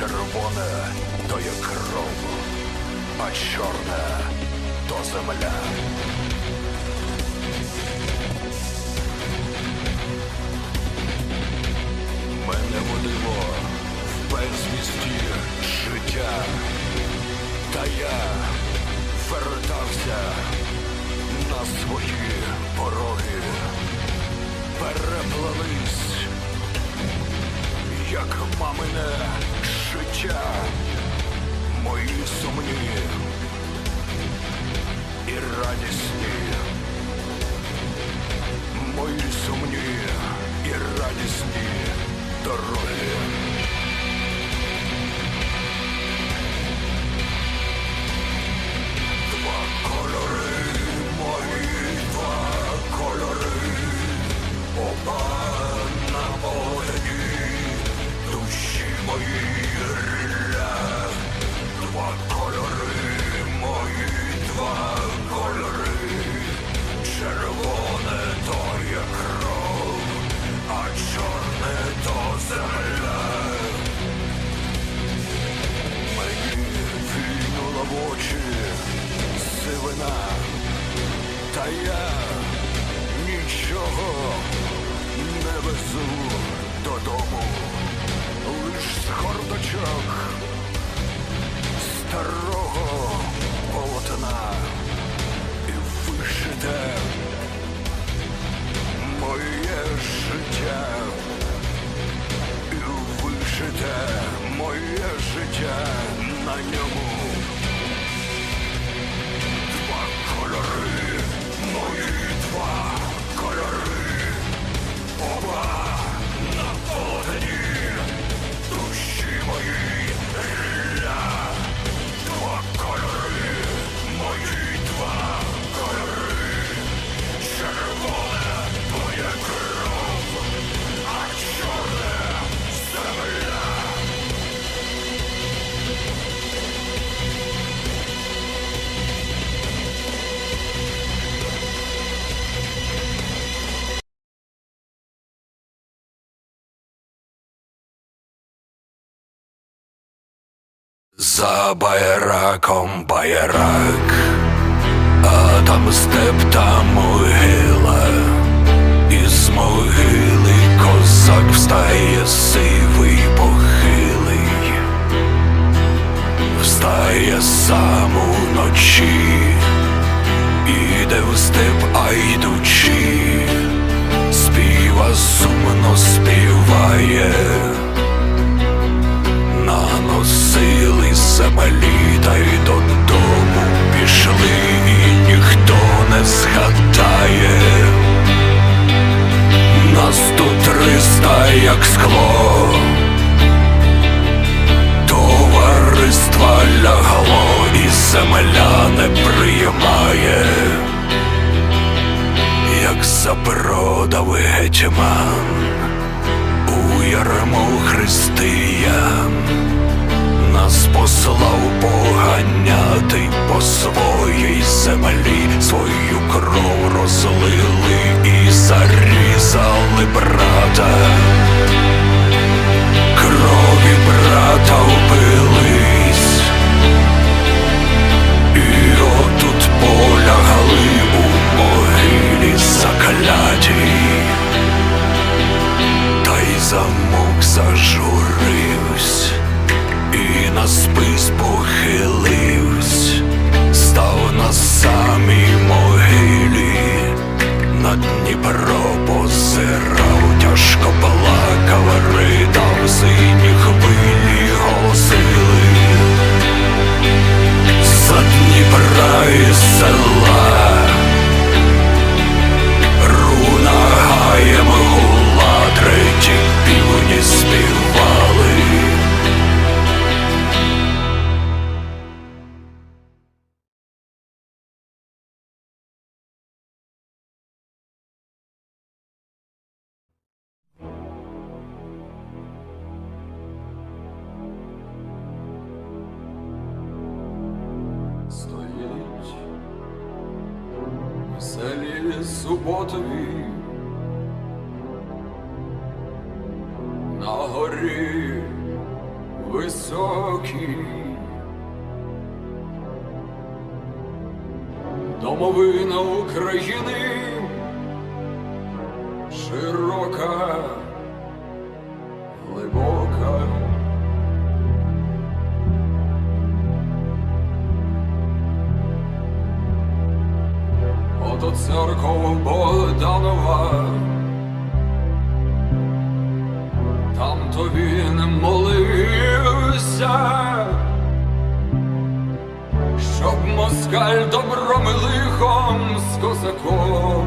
Червоне то є кров, а чорне то земля. Мене водило в безвісті життя, та я вертався на свої пороги, переплелись як мамине життя, мої сумні і радісні, мої сумні і радісні дороги. Два кольори, мої два кольори, гордочок старого полотна і вишите моє життя, і вишите моє життя на ньому. За байраком байрак, а там степ та могила, із могили козак встає сивий похилий, встає сам уночі, іде в степ, а йдучи, співа сумно співає наносили землі та й додому пішли, і ніхто не згадає. Нас тут триста, як скло, товариства лягло, і земля не приймає, як запродав гетьман у ярмо християн нас послав поганяти по своїй землі, свою кров розлили і зарізали брата, суботові на горі високій домовина України широка. церков Богданова, там то він молився, щоб москаль добром і лихом з козаком.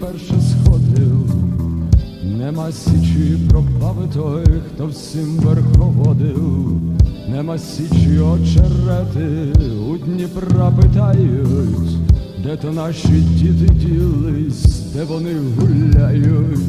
Перше сходив, нема січі пропави той, хто всім верховодив, нема січі очерети, у Дніпра питають, де то наші діти ділись, де вони гуляють.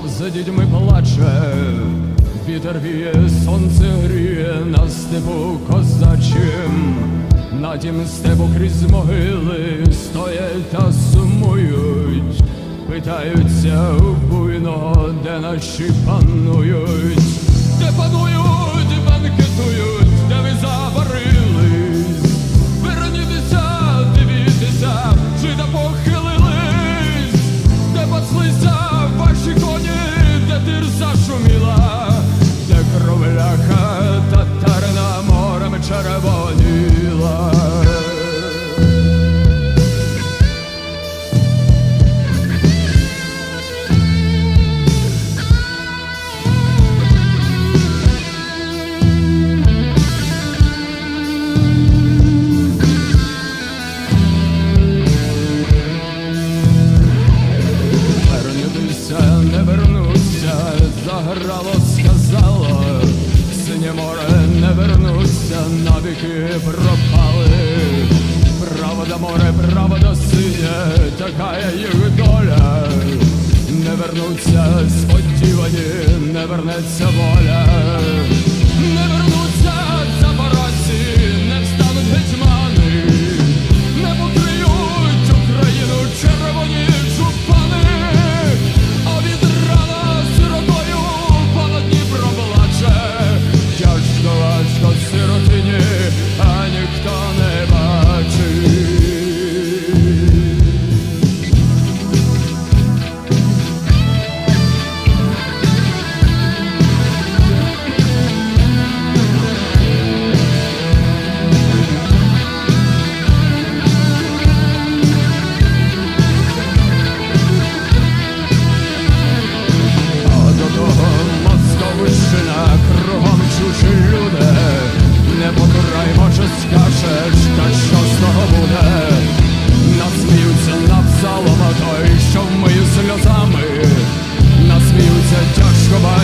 Знов за дітьми плаче, вітер віє, сонце гріє на степу козачим, на тім степу крізь могили стоять та сумують, питаються у буйного, де наші панують, де панують. серця воля.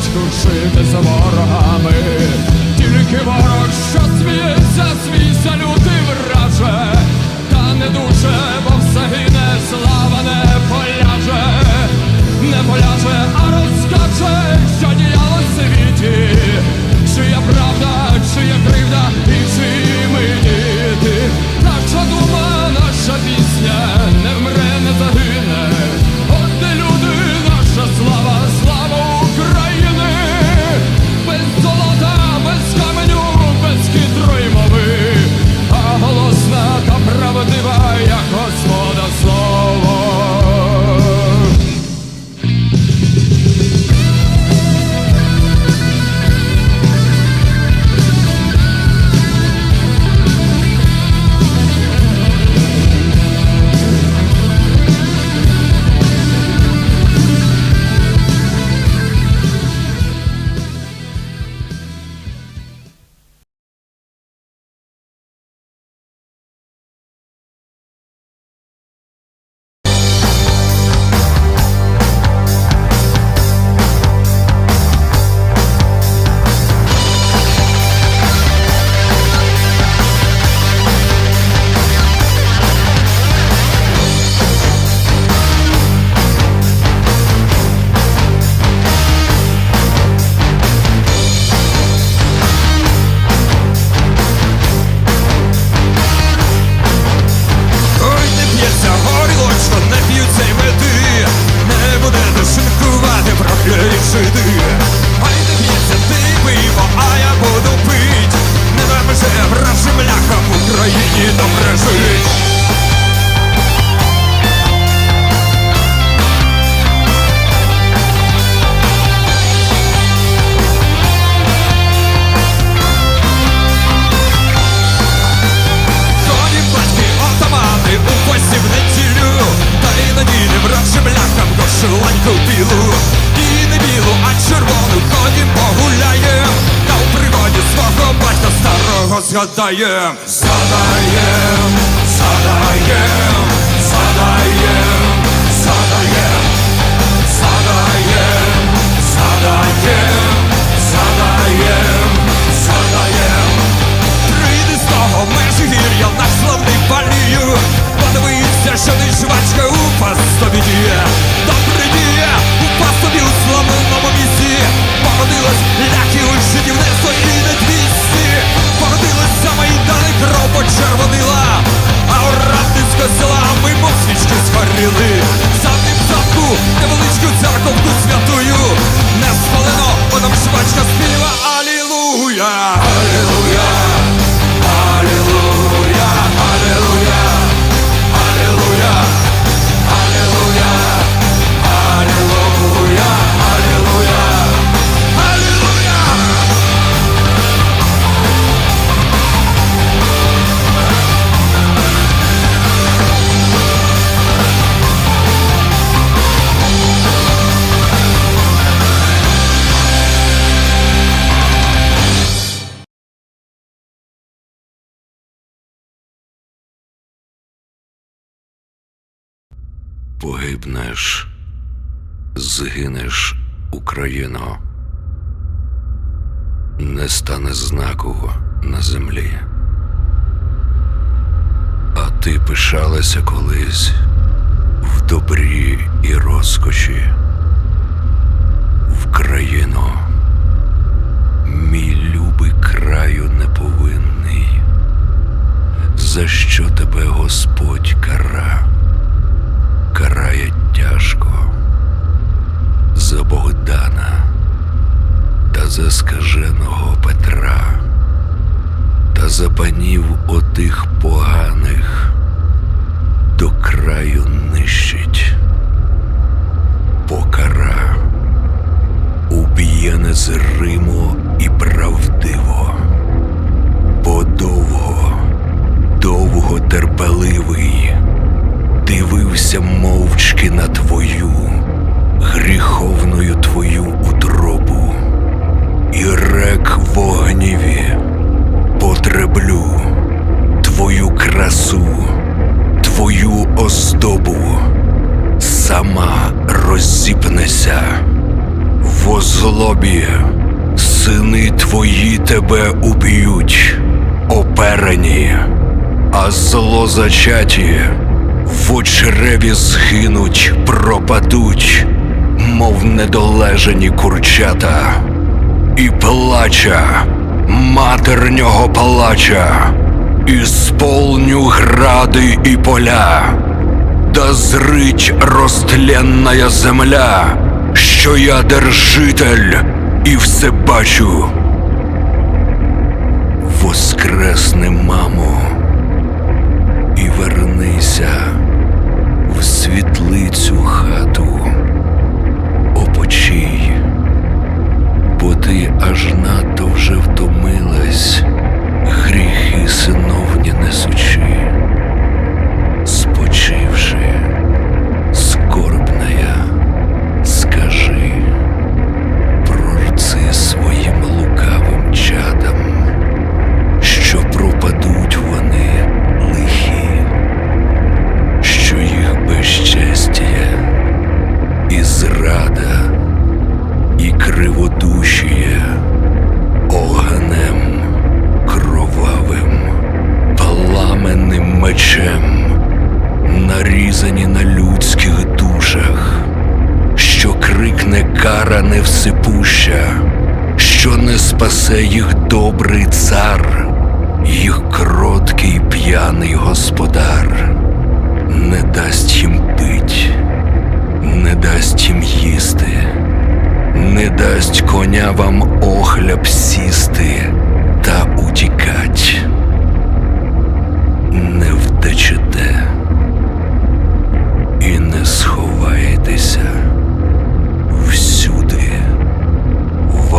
Грецьку жити за ворогами, тільки ворог, що сміється, свій салюти враже, та не дуже, бо все гине, слава не поляже, не поляже, а розкаже, що діяло в світі, Чи є правда, чи є кривда. задаєм, задаєм, задаєм, задаєм, задаєм, задаєм, задаєм, задаєм, задаєм. Прийди з того межгір'я, наш славний палію. Подивися, що ти жвачка у вас тобі діє. Добре діє, упас тобі у славному місці. Поводилась погибнеш, згинеш Україно, не стане знаку на землі. А ти пишалася колись в добрі і розкоші, в країну, мій любий краю неповинний, за що тебе Господь кара карає за Богдана та за скаженого Петра та за панів отих поганих до краю нищить. Покара уб'є незримо і правдиво, бо довго, довго терпеливий дивився мовчки на твою гріховною твою утробу. І рек в огніві потреблю твою красу, твою оздобу, сама розсіпнеся в озлобі, сини твої тебе уб'ють, оперені, а злозачаті в очреві згинуть, пропадуть, мов недолежені курчата і плача, матернього плача, і сполню гради і поля, да зрить розтленная земля, що я держитель і все бачу. Воскресни, мамо, і вернися в світлицю хату, опочий бо ти аж надто вже втомилась, гріхи синовні несучи, невсипуща, що не спасе їх добрий цар, їх кроткий п'яний господар, не дасть їм пить, не дасть їм їсти не дасть коня вам охляб сісти та утікать. Не втечете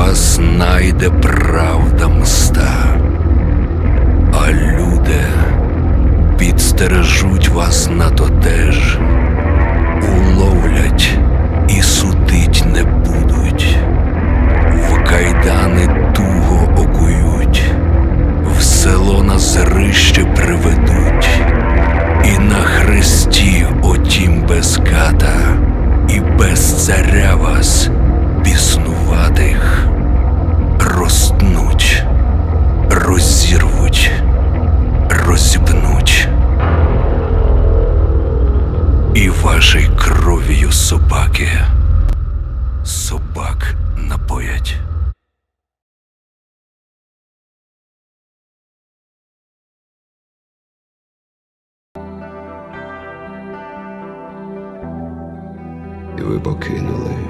Вас найде правда мста, а люди підстережуть вас на то теж. Уловлять і судить не будуть, в кайдани туго окують, в село на зрище приведуть, і на хресті отім без ката, і без царя вас біснуватих розтнуть, розірвуть, розіпнуть і вашей кров'ю собаки собак напоять. Ви покинули.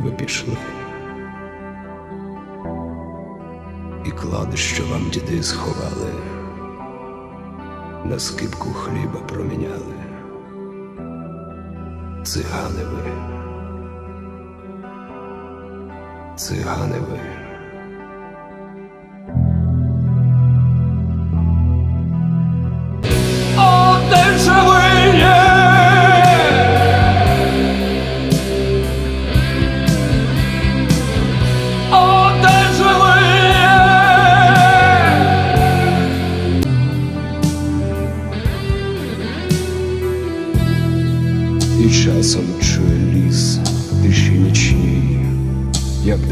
Ви пішли. І кладище вам діди сховали, на скипку хліба проміняли. Цигани ви. Цигани ви.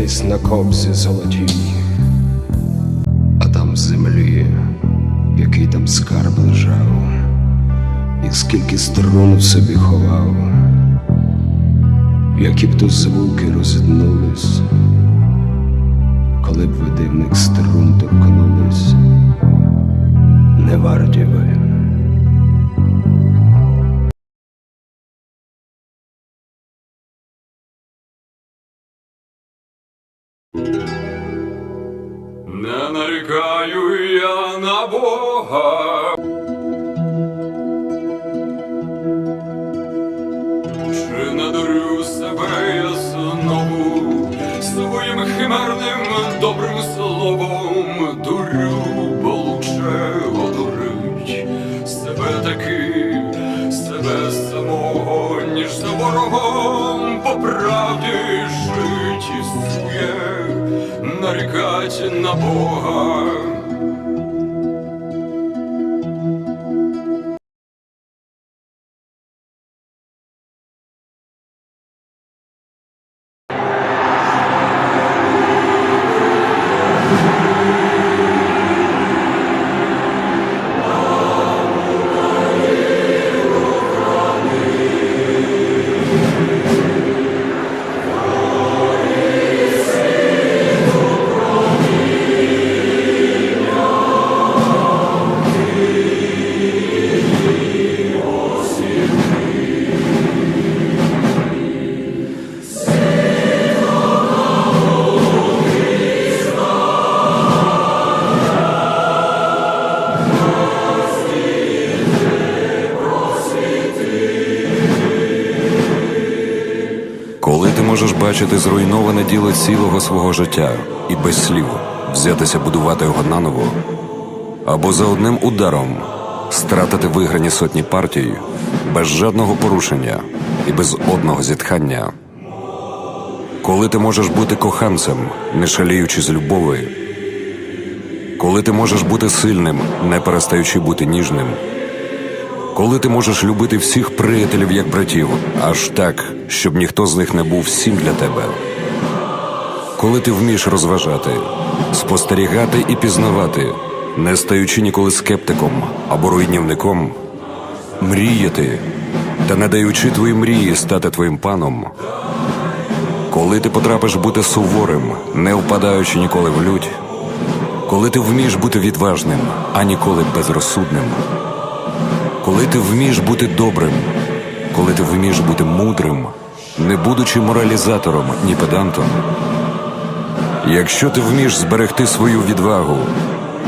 Десь на кобзі золотій, а там землі там скарб лежав, і скільки струн в собі ховав, які б то звуки розітнулись, коли б ви дивних струн торкнулись, не варті ви. Не нарікаю я на Бога. Чи надурю себе я знову своїм химерним добрим словом? Дурю, бо лучше одурить себе таки, себе самого, ніж за ворогом. По правді жить існує, нарікать на Бога. Ти бачити зруйноване діло цілого свого життя і без слів взятися будувати його наново, або за одним ударом стратити виграні сотні партій без жодного порушення і без одного зітхання. Коли ти можеш бути коханцем, не шаліючи з любови, коли ти можеш бути сильним, не перестаючи бути ніжним, коли ти можеш любити всіх приятелів як братів, аж так, щоб ніхто з них не був всім для тебе. Коли ти вмієш розважати, спостерігати і пізнавати, не стаючи ніколи скептиком або руйнівником, мріяти та не даючи твої мрії стати твоїм паном. Коли ти потрапиш бути суворим, не впадаючи ніколи в лють, коли ти вмієш бути відважним, а ніколи безрозсудним коли ти вмієш бути добрим, коли ти вмієш бути мудрим, не будучи моралізатором ні педантом. Якщо ти вмієш зберегти свою відвагу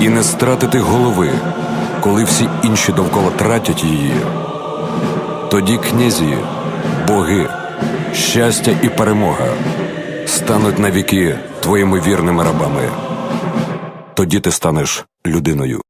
і не стратити голови, коли всі інші довкола тратять її, тоді князі, боги, щастя і перемога стануть навіки твоїми вірними рабами. Тоді ти станеш людиною.